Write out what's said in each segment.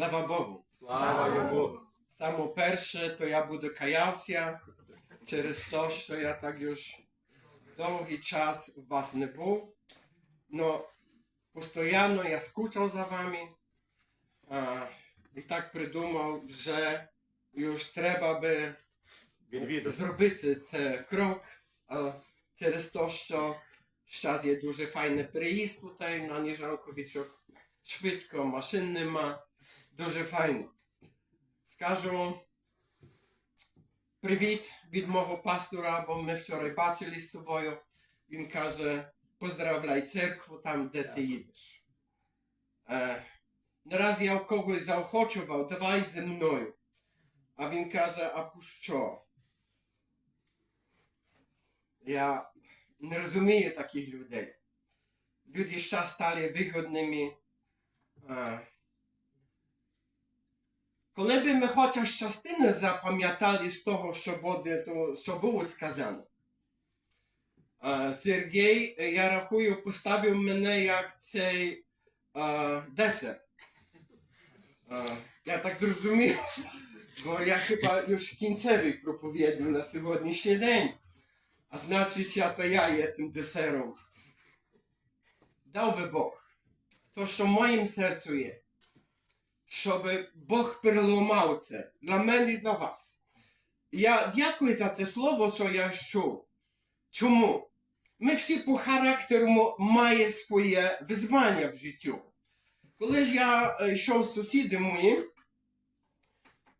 Слава Богу. Слава Богу. Само перше, то я буду каявся через те, що я так już довгий час у вас не був. Но постійно я скучав за вами. А, і так придумав, що już треба би Відвідати. зробити це крок а, через те, що зараз є дуже файний приїзд tutaj на Ніжанковичок. Швидко, машин нема. Дуже файно. Скажу привіт від мого пастора, бо ми вчора бачили з собою. Він каже, поздравляй церкву там, де ти їдеш. Е, нараз я у когось заохочував, давай зі мною. А він каже, а що? Я не розумію таких людей. Люди ще стали вигодними. Е, коли би ми хоча частини запам'ятали з того, що, буде, то, що було сказано. Сергій, я рахую, поставив мене як цей десерт. Я так зрозумів, бо я хіба już кінцевий проповідник на сьогоднішній день. А значить, я то я є тим десером. Дав би Бог. То, що в моїм серцю є. Щоб Бог переламав це для мене і для вас. Я дякую за це слово, що я чув. Чому? Ми всі по характеру маємо своє визвання в життю. Коли ж я е, йшов з сусідом моїм,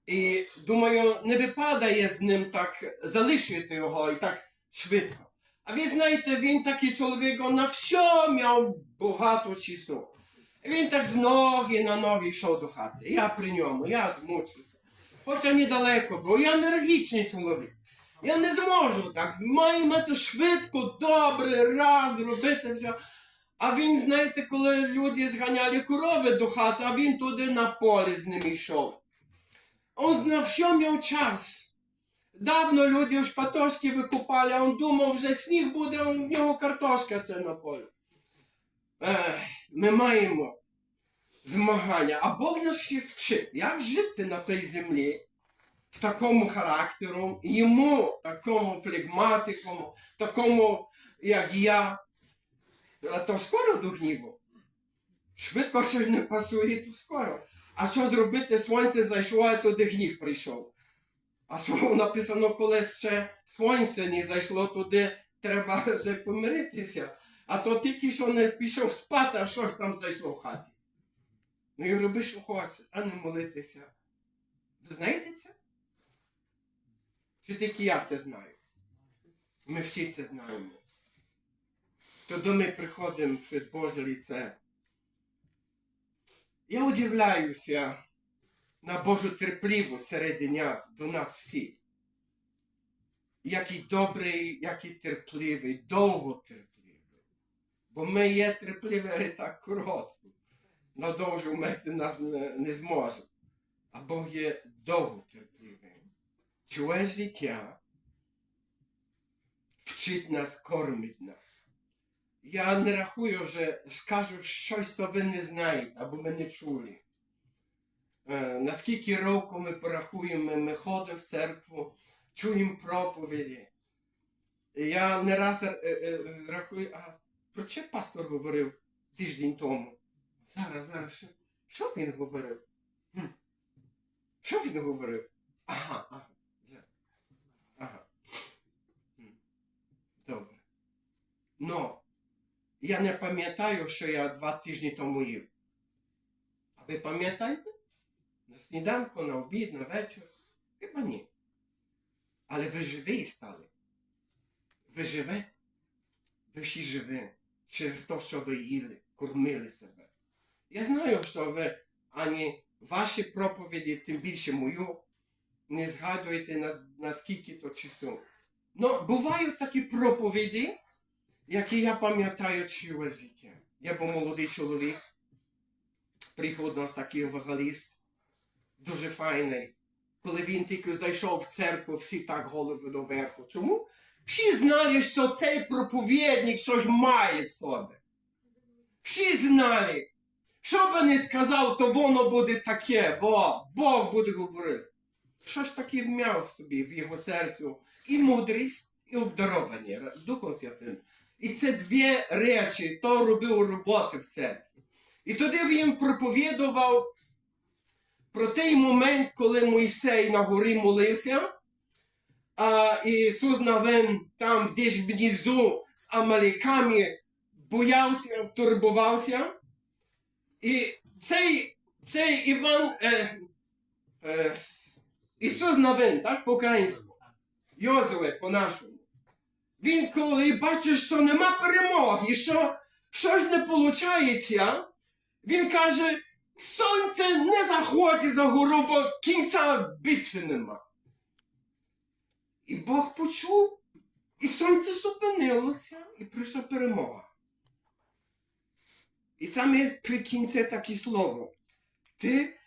і думаю, не випадає з ним так залишити його і так швидко. А ви знаєте, він такий чоловік, он на все мав багато часу. Він так з ноги на ноги йшов до хати. Я при ньому, я змучився. Хоча недалеко, бо я енергічний чоловік. Я не зможу так. Маю мати швидко, добре, раз робити все. А він, знаєте, коли люди зганяли корови до хати, а він туди на полі з ними йшов. Он на все мав час. Давно люди ж картошки викупали, а він думав, вже сніг буде, а в нього картошка це на полі. Ех, ми маємо змагання, а Бог нас ще вчить, як жити на тій землі з таким характером, йому, такому флегматикому, такому, як я. То скоро до гніву. Швидко щось не пасує, то скоро. А що зробити, сонце зайшло, а туди гнів прийшов. А слово написано, коли ще сонце не зайшло туди, треба вже помиритися. А то тільки що не пішов спати, а що ж там зайшло в хаті. Ну і роби, що хочеш, а не молитися. Ви знаєте це? Чи тільки я це знаю? Ми всі це знаємо. Тоді ми приходимо перед Боже лице. Я удивляюся на Божу терпливість серед до нас всіх. Який добрий, який терпливий, довго терпливий. Бо ми є терпливі, але так коротко. Надовжу мати нас не, не зможемо. А Бог є довго терпливий. Чує життя, вчить нас, кормить нас. Я не рахую, що скажу щось, що ви не знаєте, або ми не чули. Е, наскільки року ми порахуємо, ми ходимо в церкву, чуємо проповіді. Я не раз е, е, рахую, а про що пастор говорив тиждень тому? Зараз, зараз, що, що він говорив? Хм. Що він говорив? Ага, ага. Ага. Добре. Но я не пам'ятаю, що я два тижні тому їв. А ви пам'ятаєте? На сніданку, на обід, на вечір? Хіба ні. Але ви живі стали. Ви живете. Ви всі живі. Через те, що ви їли, кормили себе. Я знаю, що ви ані ваші проповіді, тим більше мою, не згадуєте на, на скільки то часу. Ну, бувають такі проповіді, які я пам'ятаю ціле життя. Я був молодий чоловік. Приходив нас такий евангеліст, дуже файний. Коли він тільки зайшов в церкву, всі так голови доверху. Чому? Всі знали, що цей проповідник щось має в собі. Всі знали, Що би не сказав, то воно буде таке, бо Бог буде говорити. Що ж таки вмяв собі, в його серцю, і мудрість, і обдаровані Духом Святим. І це дві речі, то робив роботи в церкві. І тоді він проповідував про той момент, коли Мойсей на горі молився, а Ісус Навин там десь внизу з Амаліками боявся, турбувався. І цей, цей Іван, е, е, Ісус Навин, так, по-українському, Йозуе по-нашому. Він коли бачить, що нема перемоги, що, що не виходить, він каже, сонце не заходить за гору, бо кінця битви нема. І Бог почув, і сонце зупинилося, і прийшла перемога. І там є при кінці таке слово. Ти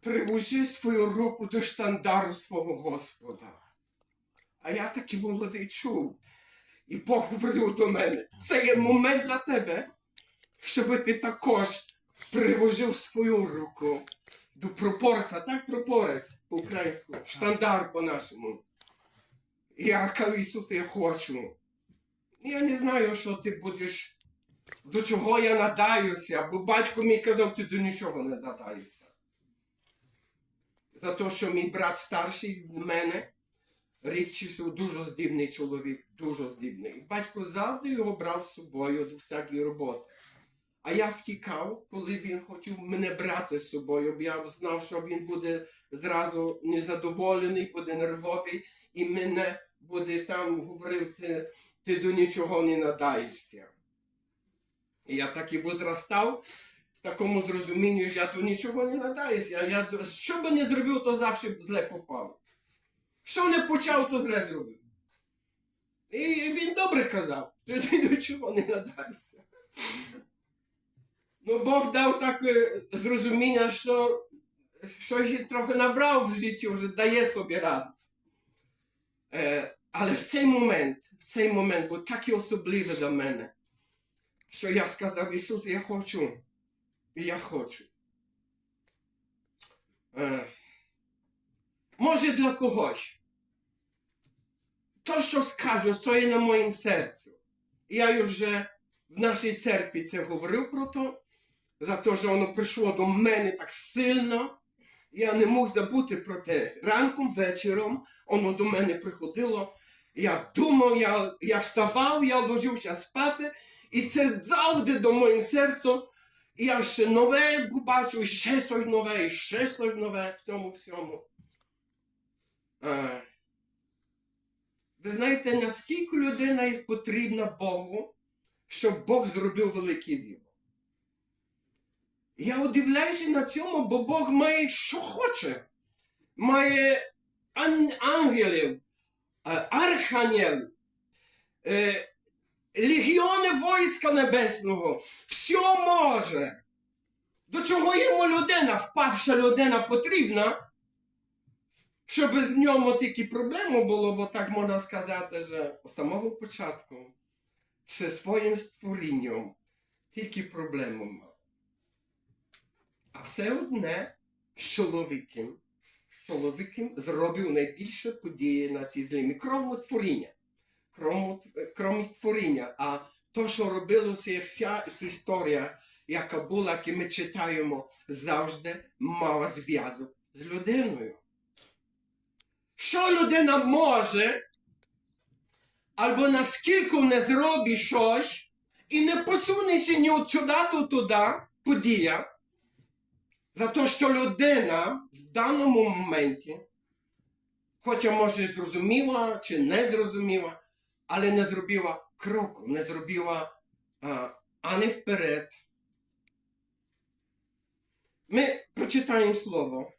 приложи свою руку до штандару свого Господа. А я такий молодий чув. І Бог говорив до мене, це є момент для тебе, щоб ти також приложив свою руку до пропорця, так пропорець по-українську, штандар по-нашому. Я кажу, Ісус, я хочу. Я не знаю, що ти будеш, до чого я надаюся, бо батько мій казав, ти до нічого не надаєшся. За те, що мій брат старший від мене, рік часу дуже здібний чоловік, дуже здібний. Батько завжди його брав з собою до всякої роботи. А я втікав, коли він хотів мене брати з собою, бо я знав, що він буде зразу незадоволений, буде нервовий, і мене буде там говорив, ти, до нічого не надаєшся. І я так і возростав в такому зрозумінні, я до нічого не надаюся. Я, до- що би не зробив, то завжди зле попав. Що не почав, то зле зробив. І він добре казав, що ти до чого не надаєшся. Ну, Бог дав таке зрозуміння, що щось трохи набрав в житті, вже дає собі раду. Але в цей момент, в цей момент був такий особливий для мене, що я сказав, Ісус, я хочу. І я хочу. Може для когось. То, що скажу, є на моїм серцю. Я вже в нашій церкві це говорив про то, за те, що воно прийшло до мене так сильно. Я не мог забути про те. Ранком, вечором воно до мене приходило. Я думав, я, я вставав, я ложився спати, і це завжди до моєму серцю. І я ще нове побачив, ще щось нове, і ще щось нове в тому всьому. Е, ви знаєте, наскільки людина потрібна Богу, щоб Бог зробив велике діло. Я удивляюся на цьому, бо Бог має що хоче. Має ан- ангелів, е, архангелів, е, легіони війська небесного. Все може. До чого йому людина, впавша людина потрібна, щоб з ньому тільки проблеми було, бо так можна сказати, що з самого початку зі своїм створінням тільки проблему мав. А все одне з чоловіком, зробив найбільше події на цій землі, крім творіння. Крім, крім творіння. А то, що робилося, вся історія, яка була, яку ми читаємо, завжди мала зв'язок з людиною. Що людина може, або наскільки не зробить щось, і не посунеться ні сюди, то туди, подія, за те, що людина в даному моменті, хоча може зрозуміла чи не зрозуміла, але не зробила кроку, не зробила а, ані вперед. Ми прочитаємо слово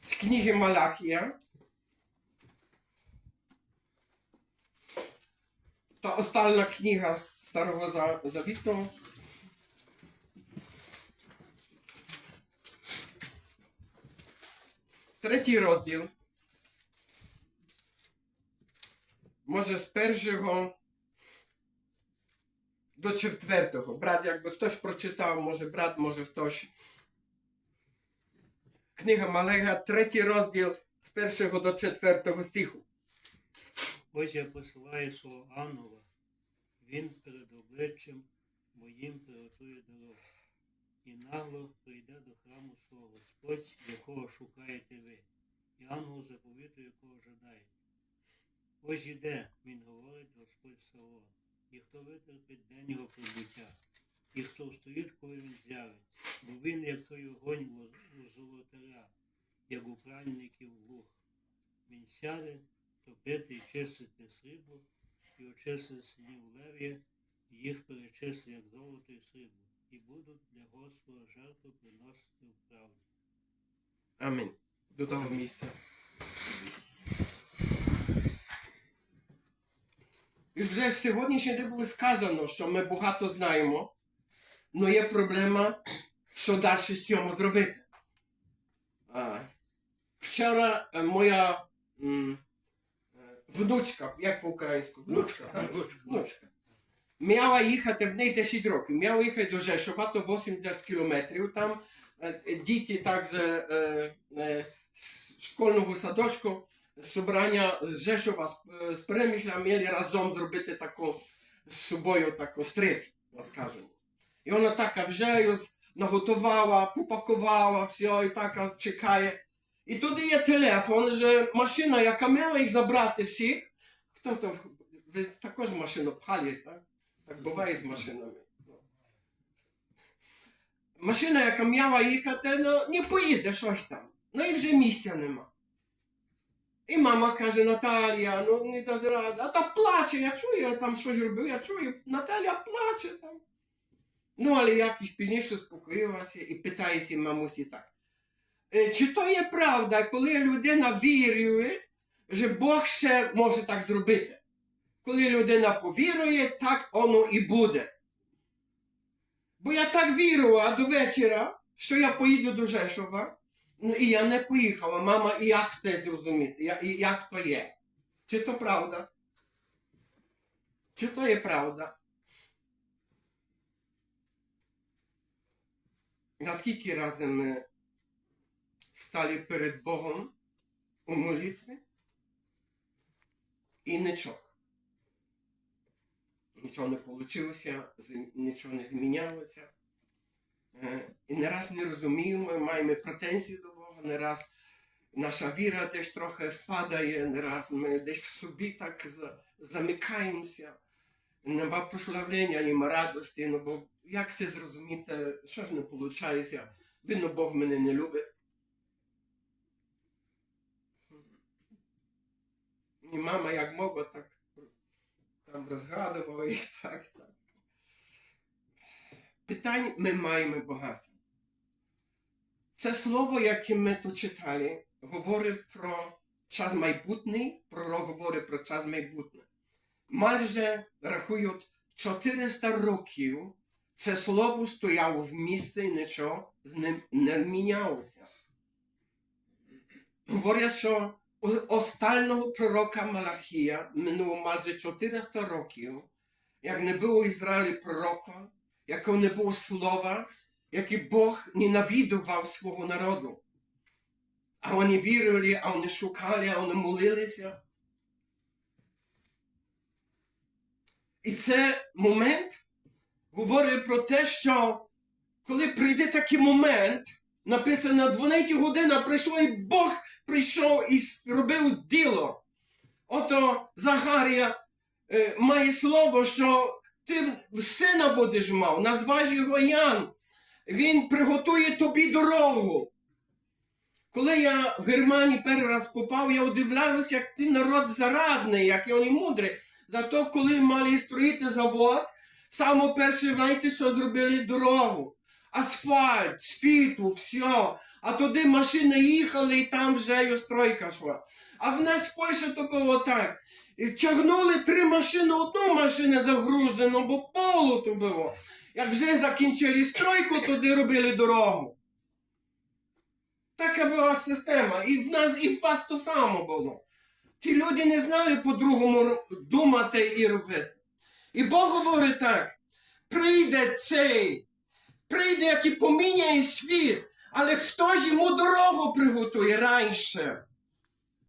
з книги Малахія. Та остальна книга Старого За- Завіту. Третій розділ. Може з першого до четвертого. Брат, якби хтось прочитав, може брат, може хтось. Книга Малега, третій розділ з першого до четвертого стиху. Ось я посилаю свого ангела, він перед обличчям моїм приготує дорогу. І нагло прийде до храму свого Господь, якого шукаєте ви, і ангел заповіту, якого жадаєте. Ось іде, він говорить Господь Савон, і хто витерпить день його прибуття, і хто встоїть, коли він з'явиться, бо він, як той огонь у- золотаря, як у пральників луг. Він сяде топити і чистити срібло, і очистити синів лев'я, і їх перечисти, як золото і срібло, і будуть для Господа жертву приносити в правді. Амінь. До того місця. І вже сьогоднішній день було сказано, що ми багато знаємо, але є проблема, що далі з цьому зробити. А, вчора е, моя м, е, внучка, як по-українську? Внучка, так? внучка. Мала їхати в неї 10 років. Мала їхати до Жешова, то 80 кілометрів там. Е, е, Діти також е, е, з школьного садочку, з з Жешова, з, е, з Перемишля мали разом зробити таку з собою таку стрічку, скажемо. І вона така вже наготувала, попакувала, все, і така чекає. І туди є телефон, що машина, яка мала їх забрати всіх. Хто то, також машину пхали, так? Так буває з машинами. Машина, яка мала їхати, ну не поїде щось там. Ну і вже місця нема. І мама каже, Наталія, ну не ради. А та плаче, я чую, я там щось робив, я чую, Наталя плаче там. Ну, але якось пізніше спокоїлася і питається мамусі так. «Е, Чи то є правда, коли людина вірує, що Бог ще може так зробити? Коли людина повірує, так воно і буде. Бо я так вірила до вечора, що я поїду до Жешова, ну і я не поїхала. Мама, і як це зрозуміти? Як то є? Чи то правда? Чи то є правда? Наскільки разів ми стали перед Богом у молитві і нічого. Нічого не вийшло, нічого не змінялося. Е, І не раз не розуміємо, маємо претензії до Бога, не раз наша віра десь трохи впадає, не раз ми десь в собі так замикаємося. Нема прославлення, нема радості, ну бо як це зрозуміти, що ж не виходить? Видно, Бог мене не любить. І мама як могла, так там розгадувала їх так, так. Питань ми маємо багато. Це слово, яке ми тут читали, говорить про час майбутній, пророк говорить про час майбутній. Майже рахують 400 років це слово стояло в місці і нічого не мінялося. Говорять, що у останнього пророка Малахія минуло майже 400 років, як не було в Ізраїлі пророка, якого не було слова, яке Бог ненавидував свого народу. А вони вірили, а вони шукали, а вони молилися. І це момент говорить про те, що коли прийде такий момент, написано 12 година прийшло, і Бог прийшов і зробив діло. Ото Захарія е, має слово, що ти сина будеш мав, назваш його Ян. Він приготує тобі дорогу. Коли я в Германії перший раз попав, я удивлявся, як ти народ зарадний, як вони мудрі. Зато коли мали строїти завод, саме перше, знаєте, що зробили дорогу. Асфальт, світло, все. А туди машини їхали, і там вже й стройка йшла. А в нас в Польщі то було так. І Тягнули три машини, одну машину загружену, бо полу то було. Як вже закінчили стройку, туди робили дорогу. Така була система. І в нас, і в вас то само було. Ті люди не знали по-другому думати і робити. І Бог говорить так, прийде цей, прийде, який поміняє світ, але хто ж йому дорогу приготує раніше?